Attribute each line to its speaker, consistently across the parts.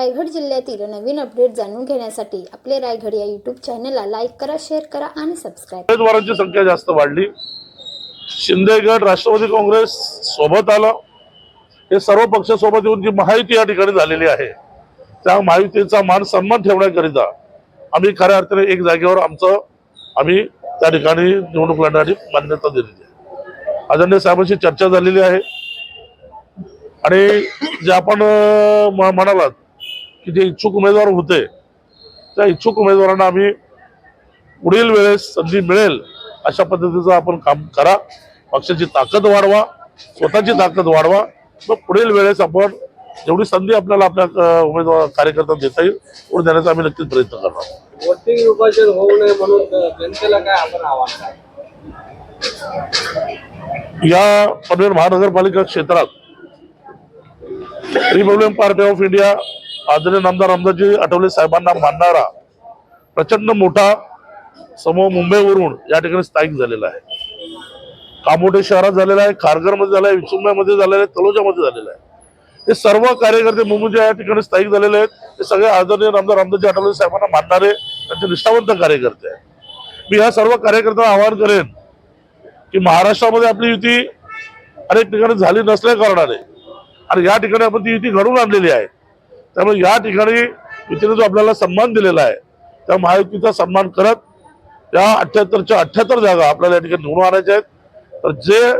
Speaker 1: रायगड जिल्ह्यातील नवीन अपडेट जाणून घेण्यासाठी आपले रायगड या यूट्यूब चॅनलला लाईक करा शेअर करा आणि सबस्क्राईब
Speaker 2: उमेदवारांची संख्या जास्त वाढली. शिंदेगड राष्ट्रवादी काँग्रेस सोबत आलं. हे सर्व पक्षासोबत येऊन जी महायुती या ठिकाणी झालेली आहे त्या महायुतीचा मान सन्मान ठेवण्याकरिता आम्ही खऱ्या अर्थाने एक जागेवर आमचं आम्ही त्या ठिकाणी निवडणूक लढण्यासाठी मान्यता दिलेली आहे. आदरणीय साहेबांशी चर्चा झालेली आहे. आणि जे आपण म- म्हणालात की जे इच्छुक उमेदवार होते त्या इच्छुक उमेदवारांना आम्ही पुढील वेळेस संधी मिळेल अशा पद्धतीचं आपण काम करा. पक्षाची ताकद वाढवा स्वतःची ताकद वाढवा. मग पुढील वेळेस आपण जेवढी संधी आपल्याला आपल्या उमेदवार कार्यकर्त्यांना देता येईल तेवढं देण्याचा आम्ही नक्कीच प्रयत्न करणार
Speaker 3: वोटिंग विभाजन होऊ नये म्हणून जनतेला काय आपण आव्हान काय?
Speaker 2: या पनवेल महानगरपालिका क्षेत्रात रिपब्लिकन पार्टी ऑफ इंडिया आदरणीय नामदार रामदासजी आठवले साहेबांना मानणारा प्रचंड मोठा समूह मुंबईवरून या ठिकाणी स्थायिक झालेला आहे. कामोठे शहरात झालेला आहे खारघरमध्ये झाला आहे विसुंब्यामध्ये झालेला आहे तलोजामध्ये झालेला आहे. हे सर्व कार्यकर्ते मुंबईच्या या ठिकाणी स्थायिक झालेले आहेत. हे सगळे आदरणीय नामदार रामदासजी आठवले साहेबांना मानणारे त्यांचे निष्ठावंत कार्यकर्ते आहेत. मी ह्या सर्व कार्यकर्त्यांना आवाहन करेन की महाराष्ट्रामध्ये आपली युती अनेक ठिकाणी झाली नसल्या कारणाने आणि या ठिकाणी आपण ती युती घडवून आणलेली आहे. त्यामुळे या ठिकाणी युतीने जो आपल्याला सन्मान दिलेला आहे त्या महायुतीचा सन्मान करत या अठ्ठ्याहत्तरच्या अठ्ठ्याहत्तर जागा आपल्याला या ठिकाणी निवडून आणायच्या आहेत. तर जे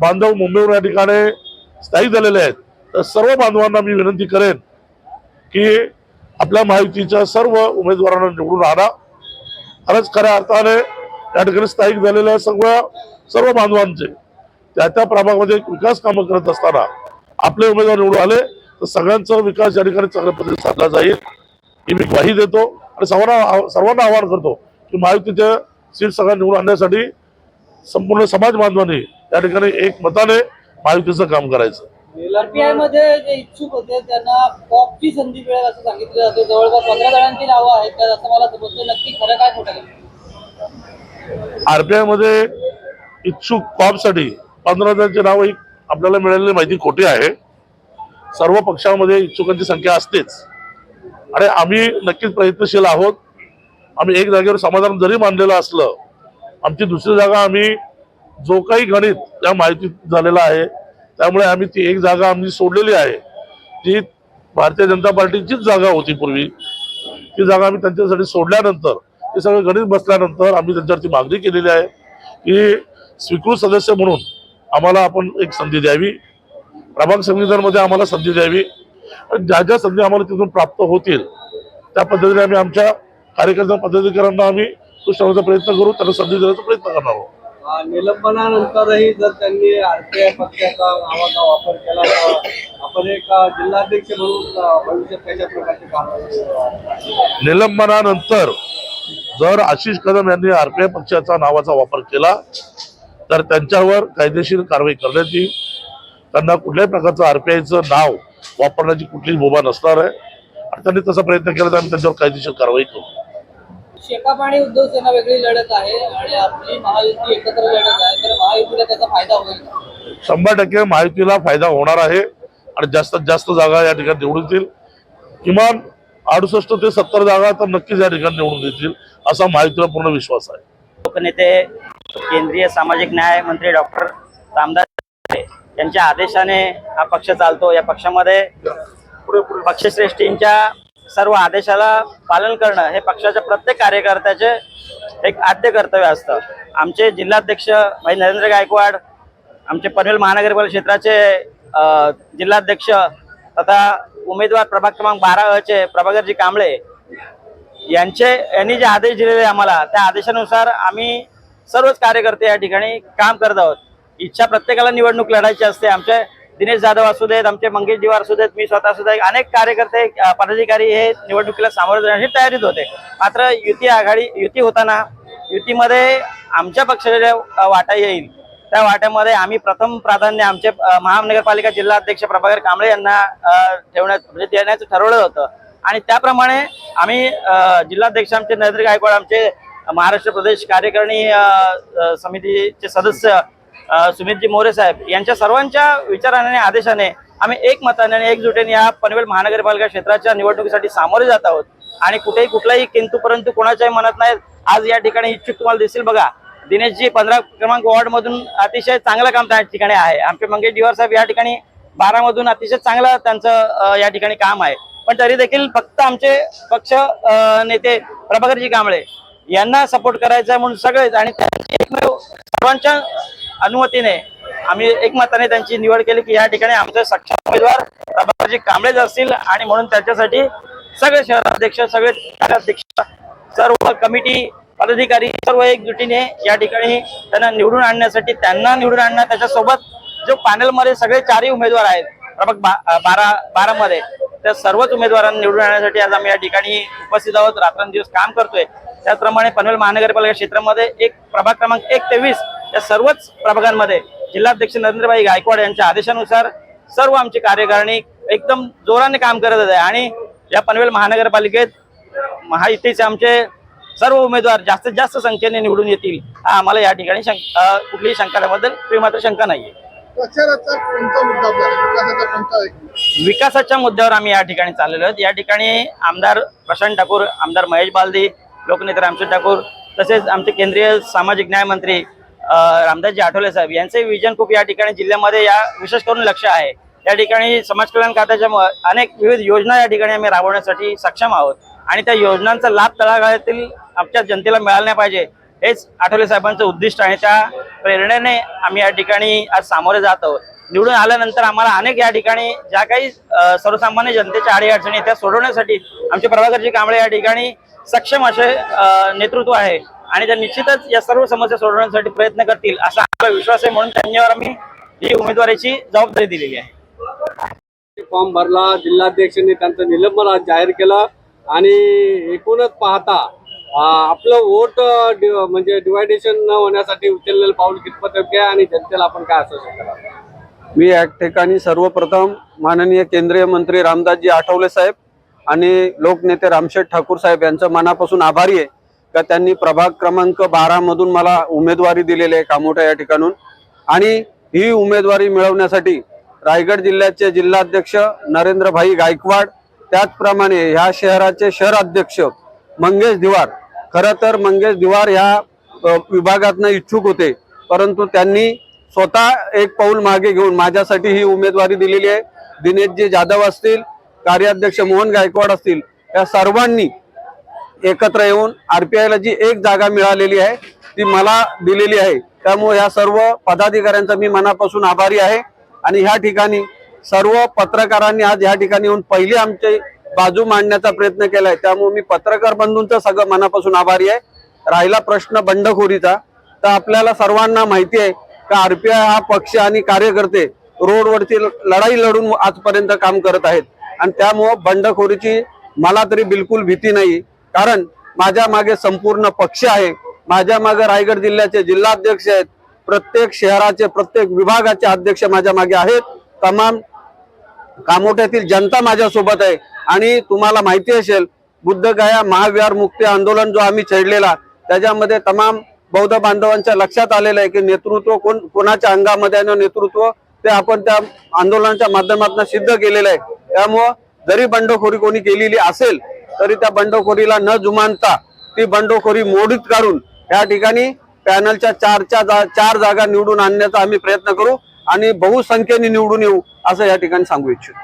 Speaker 2: बांधव मुंबईवर या ठिकाणी स्थायिक झालेले आहेत तर सर्व बांधवांना मी विनंती करेन की आपल्या महायुतीच्या सर्व उमेदवारांना निवडून आणा. खरंच खऱ्या अर्थाने या ठिकाणी स्थायिक झालेल्या सगळ्या सर्व बांधवांचे. त्या त्या प्रभागामध्ये विकास कामं करत असताना आपले उमेदवार निवडून आले. तर सगळ्यांचा विकास या ठिकाणी चांगल्या पद्धतीने साधला जाईल. ही मी ग्वाही देतो आणि सर्वांना सर्वांना आवाहन करतो की महायुतीच्या सीट सगळ्या निवडून आणण्यासाठी संपूर्ण समाज बांधवांनी या ठिकाणी एक मताने महायुतीचं काम करायचं.
Speaker 3: एलआरपीआयमध्ये जे इच्छुक होते त्यांना संधी मिळेल असं सांगितलं जाते. जवळपास पंधरा जणांची नावं आहेत तर असं मला समजतं. नक्की खरं काय खोटं?
Speaker 2: आरपीआयमध्ये इच्छुक पंधरा जणांची नावं ही आपल्याला मिळालेली माहिती खोटी आहे. सर्व पक्षांमध्ये इच्छुकांची संख्या असतेच. आणि आम्ही नक्कीच प्रयत्नशील आहोत. आम्ही एक जागेवर समाधान जरी मानलेलं असलं आमची दुसरी जागा आम्ही जो काही गणित या माहितीत झालेला आहे त्यामुळे आम्ही ती एक जागा आम्ही सोडलेली आहे ती भारतीय जनता पार्टीचीच जागा होती पूर्वी. ती जागा आम्ही त्यांच्यासाठी सोडल्यानंतर ते सगळं गणित बसल्यानंतर आम्ही त्यांच्यावरती मागणी केलेली आहे की स्वीकृत सदस्य म्हणून आम्हाला आपण एक संधी द्यावी. प्रभाग समितीमध्ये आम्हाला संधी द्यावी. आणि ज्या ज्या संधी आम्हाला तिथून प्राप्त होतील त्या पद्धतीने आम्ही आमच्या कार्यकर्त्या पदाधिकाऱ्यांना आम्ही खुश ठेवण्याचा प्रयत्न करू त्यांना संधी देण्याचा प्रयत्न करणार आहोत.
Speaker 3: निलंबनानंतरही जर त्यांनी आरपीआय पक्षाचा नावाचा वापर केला तर आपण एक जिल्हाध्यक्ष म्हणून भविष्यात कशा प्रकारचे
Speaker 2: निलंबनानंतर जर आशिष कदम यांनी आरपीआय पक्षाचा नावाचा वापर केला तर त्यांच्यावर कायदेशीर कारवाई करण्यात येईल. त्यांना कुठल्याही प्रकारचं आरपीआयचं नाव वापरण्याची कुठलीच मुभा नसणार आहे. आणि त्यांनी तसा प्रयत्न केला तर आम्ही त्यांच्यावर कायदेशीर कारवाई करू.
Speaker 3: शेकाप आणि उद्धव सेना वेगळी लढत आहे आणि आपली महायुती एकत्र लढत आहे तर महायुतीला त्याचा फायदा होईल का?
Speaker 2: शंभर टक्के माहितीला फायदा होणार आहे आणि जास्तीत जास्त जागा या ठिकाणी निवडून येतील. किमान अडुसष्ट ते सत्तर जागा तर नक्कीच या ठिकाणी निवडून येतील असा माहितीला पूर्ण विश्वास आहे.
Speaker 4: लोकनेते केंद्रीय सामाजिक न्याय मंत्री डॉक्टर रामदास त्यांच्या यांच्या आदेशाने हा पक्ष चालतो. या पक्षामध्ये पक्षश्रेष्ठींच्या सर्व आदेशाला पालन करणं हे पक्षाच्या प्रत्येक कार्यकर्त्याचे एक आद्य कर्तव्य असतं. आमचे जिल्हाध्यक्ष भाई नरेंद्र गायकवाड आमचे पनवेल महानगरपालिका क्षेत्राचे जिल्हाध्यक्ष तथा उमेदवार प्रभाग क्रमांक बारा अचे प्रभाकरजी कांबळे यांचे यांनी जे आदेश दिलेले आम्हाला त्या आदेशानुसार आम्ही सर्वच कार्यकर्ते या ठिकाणी काम करत आहोत. इच्छा प्रत्येकाला निवडणूक लढायची असते. आमचे दिनेश जाधव असू देत आमचे मंगेश दिवार असू देत मी स्वतः सुद्धा अनेक कार्यकर्ते पदाधिकारी हे निवडणुकीला सामोरे जाण्याची तयारीत होते. मात्र युती आघाडी युती होताना युतीमध्ये आमच्या पक्षाच्या वाटा येईल त्या वाट्यामध्ये आम्ही प्रथम प्राधान्य आमचे महानगरपालिका महानगरपालिका जिल्हाध्यक्ष प्रभाकर कांबळे यांना ठेवण्यात म्हणजे देण्याचं ठरवलं होतं. आणि त्याप्रमाणे आम्ही जिल्हाध्यक्ष आमचे नरेंद्र गायकवाड आमचे महाराष्ट्र प्रदेश कार्यकारिणी समितीचे सदस्य सुमितजी मोरे साहेब यांच्या सर्वांच्या विचाराने आणि आदेशाने आम्ही एक मताने आणि एकजुटीने या पनवेल महानगरपालिका क्षेत्राच्या निवडणुकीसाठी सामोरे जात आहोत. आणि कुठेही कुठलाही किंतु परंतु कोणाच्याही मनात नाही आज या ठिकाणी इच्छुक तुम्हाला दिसेल बघा. दिनेशजी पंधरा क्रमांक वॉर्डमधून अतिशय चांगलं काम त्या ठिकाणी आहे. आमचे मंगेश डिवार साहेब या ठिकाणी बारा मधून अतिशय चांगलं त्यांचं या ठिकाणी काम आहे. पण तरी देखील फक्त आमचे पक्ष नेते प्रभाकरजी कांबळे यांना सपोर्ट करायचा म्हणून सगळेच आणि त्यांची एकमेव सर्वांच्या अनुमतीने आम्ही एकमताने त्यांची निवड केली की या ठिकाणी आमचे सक्षम उमेदवार प्रभाजी कांबळेच असतील आणि म्हणून त्याच्यासाठी सगळे शहराध्यक्ष सगळे कार्याध्यक्ष सर्व कमिटी पदाधिकारी सर्व एकजुटीने या ठिकाणी त्यांना निवडून आणण्यासाठी त्यांना निवडून आणणं त्याच्यासोबत जो पॅनलमध्ये सगळे चारही उमेदवार आहेत प्रभाग बा- बारा बारा मध्ये त्या सर्वच उमेदवारांना निवडून आणण्यासाठी आज आम्ही या ठिकाणी उपस्थित आहोत. रात्रंदिवस काम करतोय. त्याचप्रमाणे पनवेल महानगरपालिका क्षेत्रामध्ये एक प्रभाग क्रमांक एक ते वीस या सर्वच प्रभागांमध्ये जिल्हाध्यक्ष नरेंद्रभाई गायकवाड यांच्या आदेशानुसार सर्व आमची कार्यकारिणी एकदम जोराने काम करत आहे आणि या पनवेल महानगरपालिकेत महायुतीचे आमचे सर्व उमेदवार जास्तीत जास्त संख्येने निवडून येतील हा आम्हाला या ठिकाणी कुठलीही शंका त्याबद्दल काही मात्र शंका नाहीये. विकासाच्या मुद्द्यावर आम्ही या ठिकाणी चाललेलो आहोत. या ठिकाणी आमदार प्रशांत ठाकूर आमदार महेश बालदी लोकनेते रामचंद्र ठाकूर तसेच आमचे केंद्रीय सामाजिक न्याय मंत्री रामदासजी आठवले साहेब यांचे विजन खूप या ठिकाणी जिल्ह्यामध्ये या विशेष करून लक्ष आहे. त्या ठिकाणी समाज कल्याण खात्याच्या अनेक विविध योजना या ठिकाणी आम्ही राबवण्यासाठी सक्षम आहोत. आणि त्या योजनांचा लाभ तळागाळातील आमच्या जनतेला मिळाला पाहिजे हेच आठवले साहेबांचं उद्दिष्ट आहे. त्या प्रेरणेने आम्ही या ठिकाणी आज सामोरे जात आहोत. निवडून आल्यानंतर आम्हाला अनेक या ठिकाणी ज्या काही सर्वसामान्य जनतेच्या अडीअडचणी आहेत, त्या सोडवण्यासाठी आमचे प्रभाकरजी कांबळे या ठिकाणी सक्षम असे नेतृत्व आहे आणि त्या निश्चितच या सर्व समस्या सोडवण्यासाठी प्रयत्न करतील असा आपला विश्वास आहे म्हणून त्यांच्यावर आम्ही ही उमेदवारीची जबाबदारी दिलेली आहे.
Speaker 3: फॉर्म भरला जिल्हाध्यक्षांनी त्यांचं निलंबन आज जाहीर केलं आणि एकूणच पाहता आपलं वोट म्हणजे डिवायडेशन न होण्यासाठी उचललेलं पाऊल कितपत योग्य आहे आणि जनतेला आपण काय असू शकतो
Speaker 5: मी या ठिकाणी सर्वप्रथम माननीय केंद्रीय मंत्री रामदासजी आठवले साहेब आणि लोकनेते रामशेठ ठाकूर साहेब यांचं मनापासून आभारी आहे. का त्यांनी प्रभाग क्रमांक बारामधून मला उमेदवारी दिलेली आहे कामोठा या ठिकाणून. आणि ही उमेदवारी मिळवण्यासाठी रायगड जिल्ह्याचे जिल्हाध्यक्ष नरेंद्रभाई गायकवाड त्याचप्रमाणे ह्या शहराचे शहराध्यक्ष मंगेश दिवार खरं तर मंगेश दिवार ह्या विभागातनं इच्छुक होते. परंतु त्यांनी स्वतः एक पाऊल मागे घेऊन माझ्यासाठी ही उमेदवारी दिलेली आहे. दिनेशजी जाधव असतील कार्याध्यक्ष मोहन गायकवाड असतील या सर्वांनी एकत्र येऊन आर पी आयला जी एक जागा मिळालेली आहे ती मला दिलेली आहे. त्यामुळे ह्या सर्व पदाधिकाऱ्यांचा मी मनापासून आभारी आहे. आणि ह्या ठिकाणी सर्व पत्रकारांनी आज ह्या ठिकाणी येऊन पहिले आमचे बाजू मांडण्याचा प्रयत्न केलाय. त्यामुळे मी पत्रकार बंधूंचं सगळं मनापासून आभारी आहे. राहिला प्रश्न बंडखोरीचा. तर आपल्याला सर्वांना माहिती आहे का आरपीआय हा पक्ष आणि कार्यकर्ते रोडवरची लढाई लढून आजपर्यंत काम करत आहेत. आणि त्यामुळं बंडखोरीची मला तरी बिलकुल भीती नाही. कारण माझ्या मागे संपूर्ण पक्ष आहे. माझ्या मागे रायगड जिल्ह्याचे जिल्हाध्यक्ष आहेत. प्रत्येक शहराचे प्रत्येक विभागाचे अध्यक्ष माझ्या मागे आहेत. तमाम कामोठ्यातील जनता माझ्यासोबत आहे. आणि तुम्हाला माहिती असेल बुद्धगया महाविहार मुक्ती आंदोलन जो आम्ही छेडलेला त्याच्यामध्ये तमाम बौद्ध बांधवांच्या लक्षात आलेलं आहे की नेतृत्व कोण कोणाच्या अंगामध्ये आणि नेतृत्व ते आपण त्या आंदोलनाच्या माध्यमातून सिद्ध केलेलं आहे. त्यामुळं जरी बंडखोरी कोणी केलेली असेल तरी त्या बंडखोरीला न जुमानता ती बंडखोरी मोडीत काढून या ठिकाणी पॅनलच्या चारच्या जा, चार जागा निवडून आणण्याचा आम्ही प्रयत्न करू आणि बहुसंख्येने निवडून येऊ असं या ठिकाणी सांगू इच्छितो.